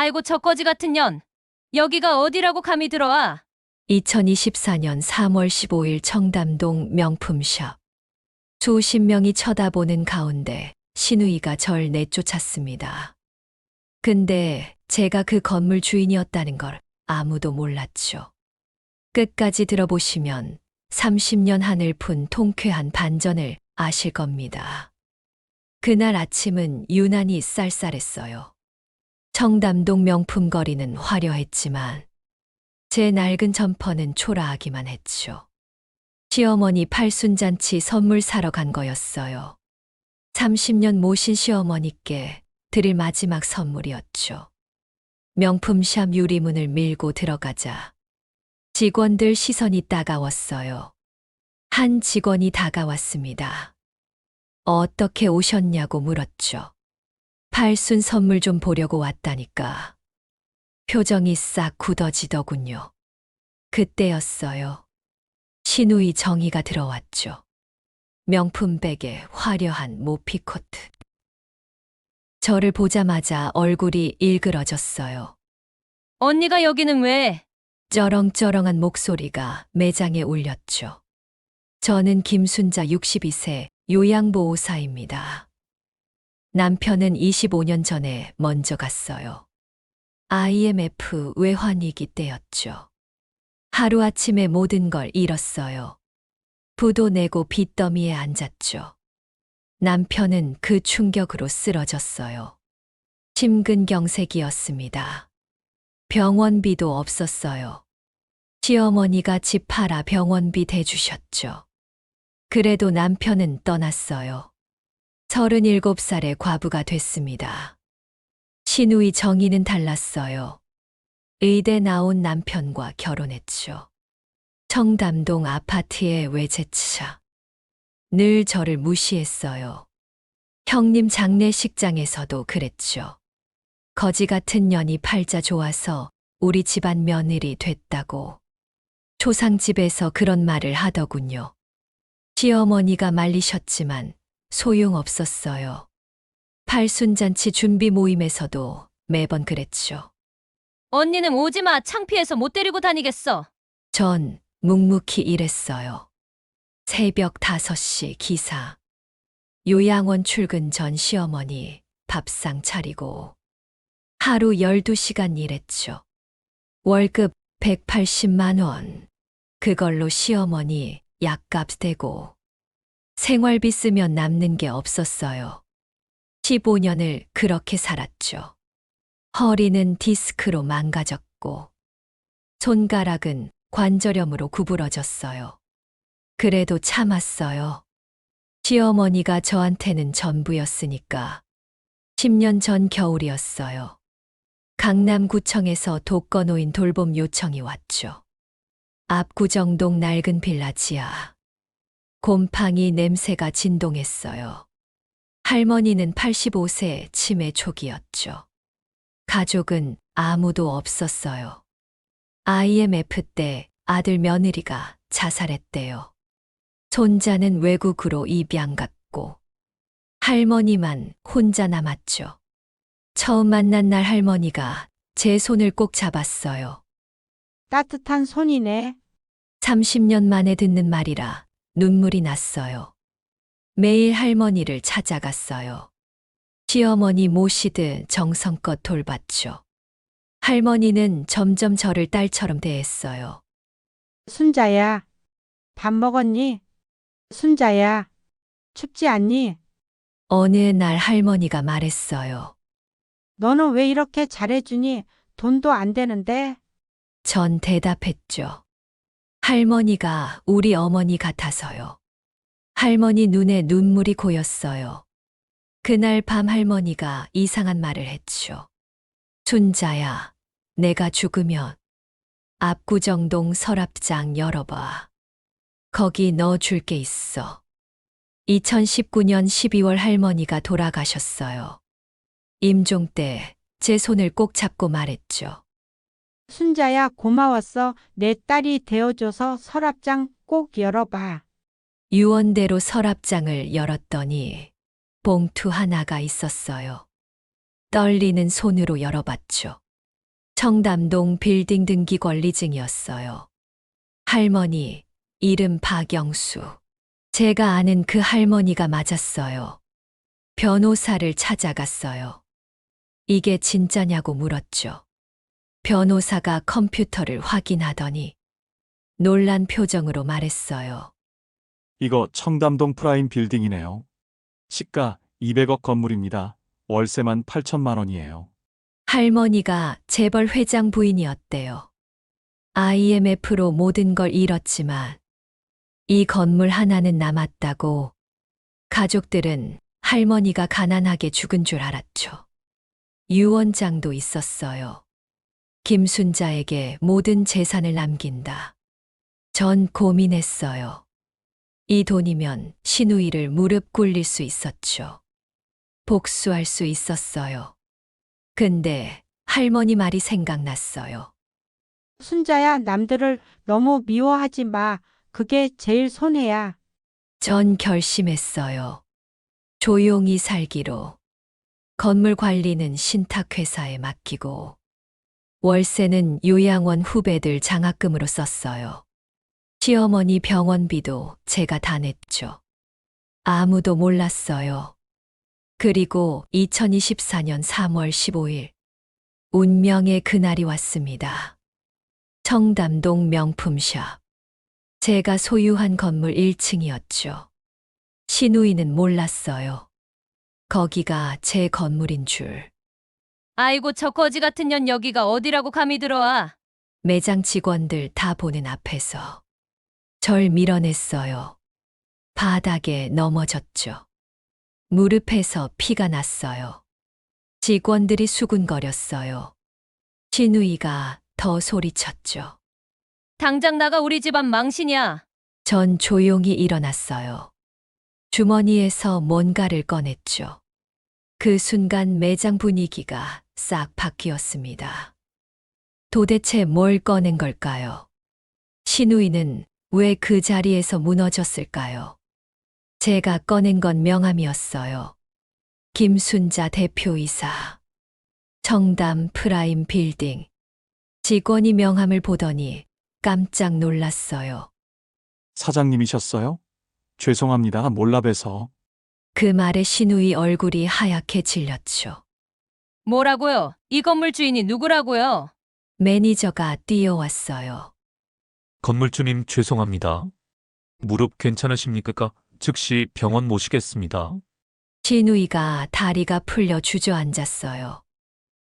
아이고 저 거지 같은 년. 여기가 어디라고 감히 들어와? 2024년 3월 15일 청담동 명품샵. 수십 명이 쳐다보는 가운데 신우이가 절 내쫓았습니다. 근데 제가 그 건물 주인이었다는 걸 아무도 몰랐죠. 끝까지 들어보시면 30년 한을 푼 통쾌한 반전을 아실 겁니다. 그날 아침은 유난히 쌀쌀했어요. 청담동 명품 거리는 화려했지만 제 낡은 점퍼는 초라하기만 했죠. 시어머니 팔순잔치 선물 사러 간 거였어요. 30년 모신 시어머니께 드릴 마지막 선물이었죠. 명품샵 유리문을 밀고 들어가자 직원들 시선이 따가웠어요. 한 직원이 다가왔습니다. 어떻게 오셨냐고 물었죠. 팔순 선물 좀 보려고 왔다니까. 표정이 싹 굳어지더군요. 그때였어요. 신우이 정의가 들어왔죠. 명품 백에 화려한 모피 코트. 저를 보자마자 얼굴이 일그러졌어요. 언니가 여기는 왜? 쩌렁쩌렁한 목소리가 매장에 울렸죠. 저는 김순자 62세 요양보호사입니다. 남편은 25년 전에 먼저 갔어요. IMF 외환위기 때였죠. 하루아침에 모든 걸 잃었어요. 부도 내고 빚더미에 앉았죠. 남편은 그 충격으로 쓰러졌어요. 심근경색이었습니다. 병원비도 없었어요. 시어머니가 집 팔아 병원비 대주셨죠. 그래도 남편은 떠났어요. 37살의 과부가 됐습니다. 신우이 정의는 달랐어요. 의대 나온 남편과 결혼했죠. 청담동 아파트의 외제차. 늘 저를 무시했어요. 형님 장례식장에서도 그랬죠. 거지 같은 년이 팔자 좋아서 우리 집안 며느리 됐다고. 초상집에서 그런 말을 하더군요. 시어머니가 말리셨지만 소용없었어요. 팔순잔치 준비 모임에서도 매번 그랬죠. 언니는 오지 마. 창피해서 못 데리고 다니겠어. 전 묵묵히 일했어요. 새벽 5시 기사. 요양원 출근 전 시어머니 밥상 차리고 하루 12시간 일했죠. 월급 180만 원. 그걸로 시어머니 약값 대고 생활비 쓰면 남는 게 없었어요. 15년을 그렇게 살았죠. 허리는 디스크로 망가졌고 손가락은 관절염으로 구부러졌어요. 그래도 참았어요. 시어머니가 저한테는 전부였으니까. 10년 전 겨울이었어요. 강남구청에서 독거노인 돌봄 요청이 왔죠. 압구정동 낡은 빌라 지하. 곰팡이 냄새가 진동했어요. 할머니는 85세 치매 초기였죠. 가족은 아무도 없었어요. IMF 때 아들 며느리가 자살했대요. 손자는 외국으로 입양 갔고 할머니만 혼자 남았죠. 처음 만난 날 할머니가 제 손을 꼭 잡았어요. 따뜻한 손이네. 30년 만에 듣는 말이라 눈물이 났어요. 매일 할머니를 찾아갔어요. 시어머니 모시듯 정성껏 돌봤죠. 할머니는 점점 저를 딸처럼 대했어요. 순자야. 밥 먹었니? 순자야. 춥지 않니? 어느 날 할머니가 말했어요. 너는 왜 이렇게 잘해주니? 돈도 안 되는데. 전 대답했죠. 할머니가 우리 어머니 같아서요. 할머니 눈에 눈물이 고였어요. 그날 밤 할머니가 이상한 말을 했죠. 순자야, 내가 죽으면 압구정동 서랍장 열어봐. 거기 넣어줄 게 있어. 2019년 12월 할머니가 돌아가셨어요. 임종 때 제 손을 꼭 잡고 말했죠. 순자야 고마웠어. 내 딸이 되어줘서 서랍장 꼭 열어봐. 유언대로 서랍장을 열었더니 봉투 하나가 있었어요. 떨리는 손으로 열어봤죠. 청담동 빌딩 등기 권리증이었어요. 할머니, 이름 박영수. 제가 아는 그 할머니가 맞았어요. 변호사를 찾아갔어요. 이게 진짜냐고 물었죠. 변호사가 컴퓨터를 확인하더니 놀란 표정으로 말했어요. 이거 청담동 프라임 빌딩이네요. 시가 200억 건물입니다. 월세만 8천만 원이에요. 할머니가 재벌 회장 부인이었대요. IMF로 모든 걸 잃었지만 이 건물 하나는 남았다고 가족들은 할머니가 가난하게 죽은 줄 알았죠. 유언장도 있었어요. 김순자에게 모든 재산을 남긴다. 전 고민했어요. 이 돈이면 신우이를 무릎 꿇릴 수 있었죠. 복수할 수 있었어요. 근데 할머니 말이 생각났어요. 순자야, 남들을 너무 미워하지 마. 그게 제일 손해야. 전 결심했어요. 조용히 살기로. 건물 관리는 신탁회사에 맡기고, 월세는 요양원 후배들 장학금으로 썼어요. 시어머니 병원비도 제가 다 냈죠. 아무도 몰랐어요. 그리고 2024년 3월 15일, 운명의 그날이 왔습니다. 청담동 명품샵. 제가 소유한 건물 1층이었죠. 신우이는 몰랐어요. 거기가 제 건물인 줄. 아이고 저 거지 같은 년 여기가 어디라고 감히 들어와. 매장 직원들 다 보는 앞에서 절 밀어냈어요. 바닥에 넘어졌죠. 무릎에서 피가 났어요. 직원들이 수군거렸어요. 신우이가 더 소리쳤죠. 당장 나가 우리 집안 망신이야. 전 조용히 일어났어요. 주머니에서 뭔가를 꺼냈죠. 그 순간 매장 분위기가 싹 바뀌었습니다. 도대체 뭘 꺼낸 걸까요? 신우이는 왜 그 자리에서 무너졌을까요? 제가 꺼낸 건 명함이었어요. 김순자 대표이사. 청담 프라임 빌딩. 직원이 명함을 보더니 깜짝 놀랐어요. 사장님이셨어요? 죄송합니다. 몰라 봬서. 그 말에 신우이 얼굴이 하얗게 질렸죠. 뭐라고요? 이 건물 주인이 누구라고요? 매니저가 뛰어왔어요. 건물주님 죄송합니다. 무릎 괜찮으십니까? 즉시 병원 모시겠습니다. 신우이가 다리가 풀려 주저앉았어요.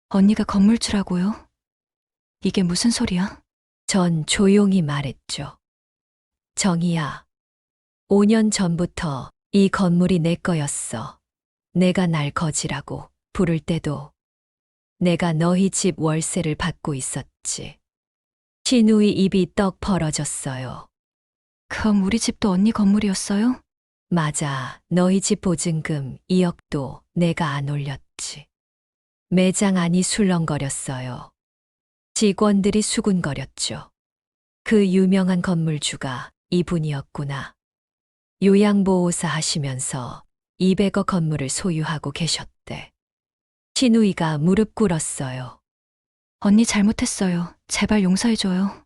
언니가 건물주라고요? 이게 무슨 소리야? 전 조용히 말했죠. 정이야. 5년 전부터 이 건물이 내 거였어. 내가 날 거지라고 부를 때도 내가 너희 집 월세를 받고 있었지. 신우이 입이 떡 벌어졌어요. 그럼 우리 집도 언니 건물이었어요? 맞아. 너희 집 보증금 2억도 내가 안 올렸지. 매장 안이 술렁거렸어요. 직원들이 수군거렸죠. 그 유명한 건물주가 이분이었구나. 요양보호사 하시면서 200억 건물을 소유하고 계셨대. 신우이가 무릎 꿇었어요. 언니 잘못했어요. 제발 용서해줘요.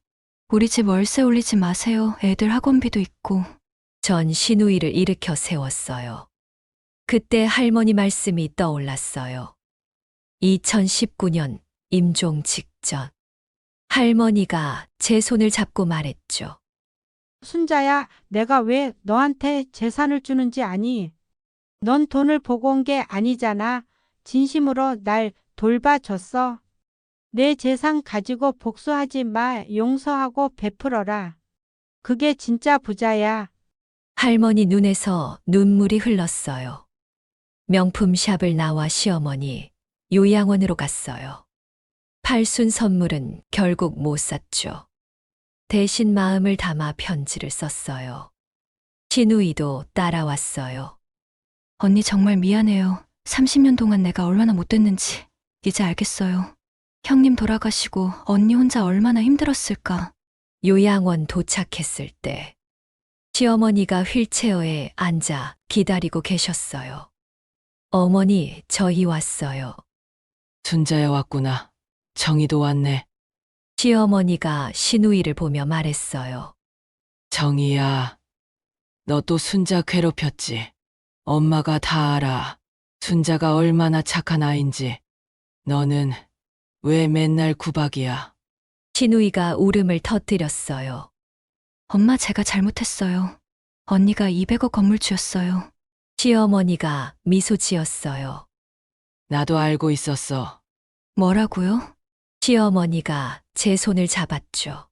우리 집 월세 올리지 마세요. 애들 학원비도 있고. 전 신우이를 일으켜 세웠어요. 그때 할머니 말씀이 떠올랐어요. 2019년 임종 직전. 할머니가 제 손을 잡고 말했죠. 순자야, 내가 왜 너한테 재산을 주는지 아니? 넌 돈을 보고 온 게 아니잖아. 진심으로 날 돌봐줬어. 내 재산 가지고 복수하지 마. 용서하고 베풀어라. 그게 진짜 부자야. 할머니 눈에서 눈물이 흘렀어요. 명품 샵을 나와 시어머니 요양원으로 갔어요. 팔순 선물은 결국 못 샀죠. 대신 마음을 담아 편지를 썼어요. 신우이도 따라왔어요. 언니 정말 미안해요. 30년 동안 내가 얼마나 못됐는지 이제 알겠어요. 형님 돌아가시고 언니 혼자 얼마나 힘들었을까. 요양원 도착했을 때 시어머니가 휠체어에 앉아 기다리고 계셨어요. 어머니, 저희 왔어요. 순자야 왔구나. 정희도 왔네. 시어머니가 신우이를 보며 말했어요. 정희야, 너 또 순자 괴롭혔지. 엄마가 다 알아. 순자가 얼마나 착한 아인지. 너는 왜 맨날 구박이야? 신우이가 울음을 터뜨렸어요. 엄마 제가 잘못했어요. 언니가 200억 건물 주였어요. 시어머니가 미소 지었어요. 나도 알고 있었어. 뭐라고요? 시어머니가 제 손을 잡았죠.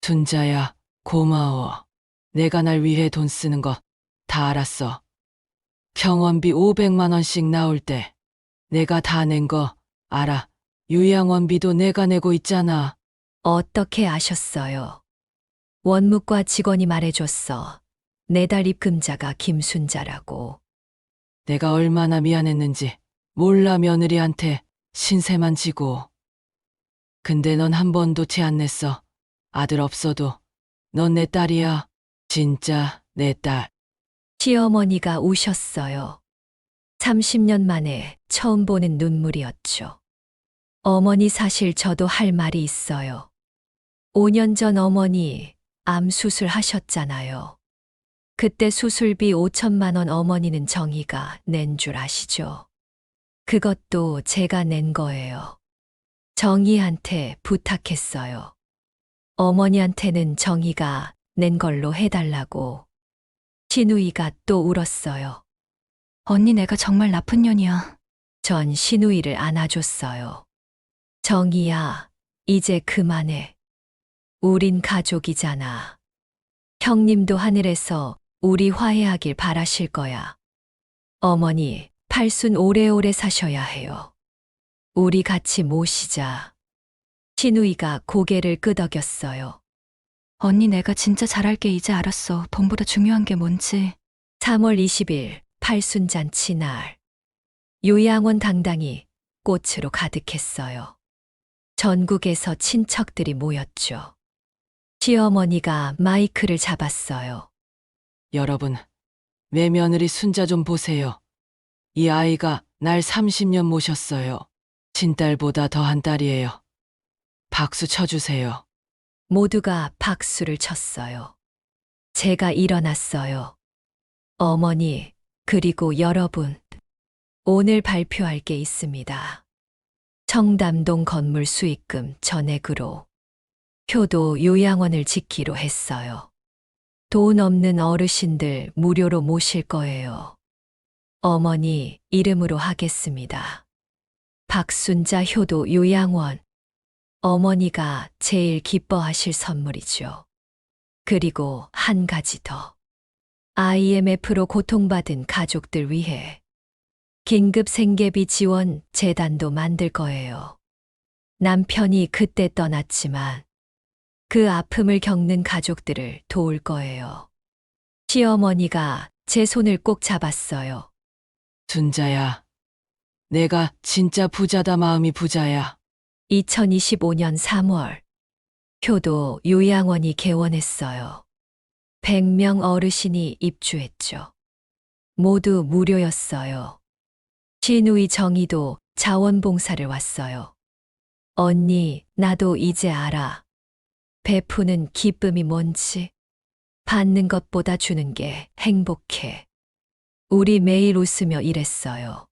순자야, 고마워. 내가 날 위해 돈 쓰는 거 다 알았어. 병원비 500만 원씩 나올 때 내가 다 낸 거 알아. 요양원비도 내가 내고 있잖아. 어떻게 아셨어요? 원무과 직원이 말해줬어. 내달 입금자가 김순자라고. 내가 얼마나 미안했는지 몰라 며느리한테 신세만 지고. 근데 넌 한 번도 티 안 냈어. 아들 없어도 넌 내 딸이야. 진짜 내 딸. 시어머니가 우셨어요. 30년 만에 처음 보는 눈물이었죠. 어머니 사실 저도 할 말이 있어요. 5년 전 어머니 암 수술 하셨잖아요. 그때 수술비 5천만 원 어머니는 정희가 낸 줄 아시죠? 그것도 제가 낸 거예요. 정희한테 부탁했어요. 어머니한테는 정희가 낸 걸로 해달라고. 신우이가 또 울었어요. 언니 내가 정말 나쁜 년이야. 전 신우이를 안아줬어요. 정희야, 이제 그만해. 우린 가족이잖아. 형님도 하늘에서 우리 화해하길 바라실 거야. 어머니, 팔순 오래오래 사셔야 해요. 우리 같이 모시자. 신우이가 고개를 끄덕였어요. 언니 내가 진짜 잘할 게 이제 알았어. 돈보다 중요한 게 뭔지. 3월 20일 팔순잔치 날. 요양원 당당히 꽃으로 가득했어요. 전국에서 친척들이 모였죠. 시어머니가 마이크를 잡았어요. 여러분, 내 며느리 순자 좀 보세요. 이 아이가 날 30년 모셨어요. 친딸보다 더한 딸이에요. 박수 쳐주세요. 모두가 박수를 쳤어요. 제가 일어났어요. 어머니, 그리고 여러분, 오늘 발표할 게 있습니다. 청담동 건물 수익금 전액으로 효도 요양원을 짓기로 했어요. 돈 없는 어르신들 무료로 모실 거예요. 어머니 이름으로 하겠습니다. 박순자 효도 요양원. 어머니가 제일 기뻐하실 선물이죠. 그리고 한 가지 더. IMF로 고통받은 가족들 위해 긴급 생계비 지원 재단도 만들 거예요. 남편이 그때 떠났지만 그 아픔을 겪는 가족들을 도울 거예요. 시어머니가 제 손을 꼭 잡았어요. 순자야, 내가 진짜 부자다 마음이 부자야. 2025년 3월 효도 요양원이 개원했어요. 100명 어르신이 입주했죠. 모두 무료였어요. 신우이 정의도 자원봉사를 왔어요. 언니, 나도 이제 알아. 베푸는 기쁨이 뭔지. 받는 것보다 주는 게 행복해. 우리 매일 웃으며 일했어요.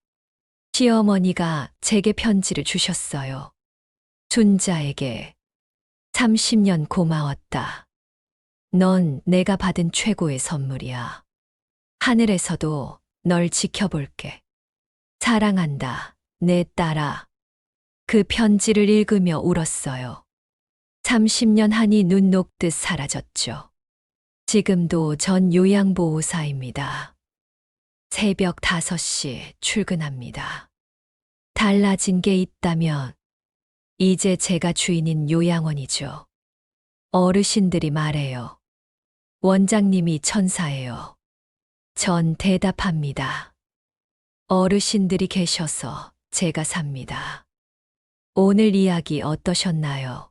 시어머니가 제게 편지를 주셨어요. 순자에게 30년 고마웠다. 넌 내가 받은 최고의 선물이야. 하늘에서도 널 지켜볼게. 사랑한다, 내 딸아. 그 편지를 읽으며 울었어요. 30년 한이 눈 녹듯 사라졌죠. 지금도 전 요양보호사입니다. 새벽 5시 출근합니다. 달라진 게 있다면 이제 제가 주인인 요양원이죠. 어르신들이 말해요. 원장님이 천사예요. 전 대답합니다. 어르신들이 계셔서 제가 삽니다. 오늘 이야기 어떠셨나요?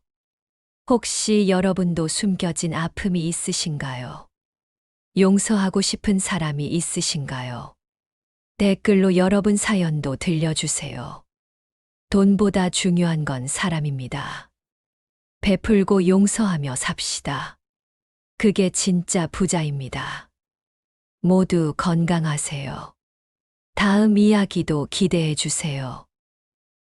혹시 여러분도 숨겨진 아픔이 있으신가요? 용서하고 싶은 사람이 있으신가요? 댓글로 여러분 사연도 들려주세요. 돈보다 중요한 건 사람입니다. 베풀고 용서하며 삽시다. 그게 진짜 부자입니다. 모두 건강하세요. 다음 이야기도 기대해 주세요.